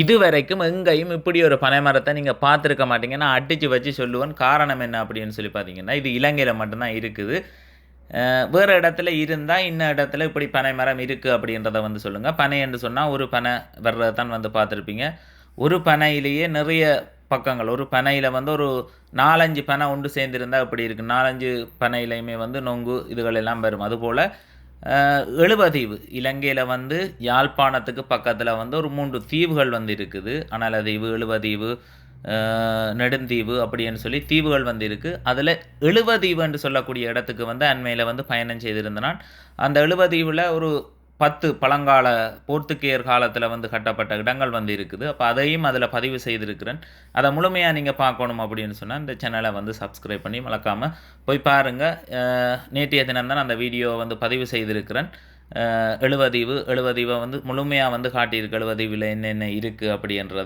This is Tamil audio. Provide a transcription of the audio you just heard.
இது வரைக்கும் எங்கேயும் இப்படி ஒரு பனைமரத்தை நீங்கள் பார்த்துருக்க மாட்டீங்க நான் அடித்து வச்சு சொல்லுவேன் காரணம் என்ன அப்படின்னு சொல்லி பார்த்தீங்கன்னா இது இலங்கையில் மட்டும்தான் இருக்குது. வேறு இடத்துல இருந்தால் இன்ன இடத்துல இப்படி பனை மரம் இருக்குது அப்படின்றத வந்து சொல்லுங்கள் பனை என்று சொன்னால் ஒரு பனை வர்றதை தான் வந்து பார்த்துருப்பீங்க. ஒரு பனையிலேயே நிறைய பக்கங்கள். ஒரு பனையில் வந்து ஒரு நாலஞ்சு பனை ஒன்று சேர்ந்துருந்தால் இப்படி இருக்குது நாலஞ்சு பனையிலையுமே வந்து நொங்கு இதுகள் எல்லாம் வரும். அதுபோல் எழுபதீவு. இலங்கையில் வந்து யாழ்ப்பாணத்துக்கு பக்கத்தில் வந்து ஒரு மூன்று தீவுகள் வந்து இருக்குது. அனலதீவு எழுபதீவு நெடுந்தீவு அப்படின்னு சொல்லி தீவுகள் வந்து இருக்குது அதில் எழுவதீவு என்று சொல்லக்கூடிய இடத்துக்கு வந்து அண்மையில் வந்து பயணம் செய்திருந்தனான். அந்த எழுவதீவில் ஒரு பத்து பழங்கால போர்த்துக்கேயர் காலத்தில் வந்து கட்டப்பட்ட இடங்கள் வந்து இருக்குது. அப்போ அதையும் அதில் பதிவு செய்திருக்கிறேன். அதை முழுமையாக நீங்கள் பார்க்கணும் அப்படின்னு சொன்னால் இந்த சேனலை வந்து சப்ஸ்கிரைப் பண்ணி மறக்காமல் போய் பாருங்கள் நேற்றைய தினம் தான் அந்த வீடியோவை வந்து பதிவு செய்திருக்கிறேன். எழுவதீவு எழுவதீவை வந்து முழுமையாக வந்து காட்டியிருக்கு. எழுவதீவில் என்னென்ன இருக்குது அப்படின்றத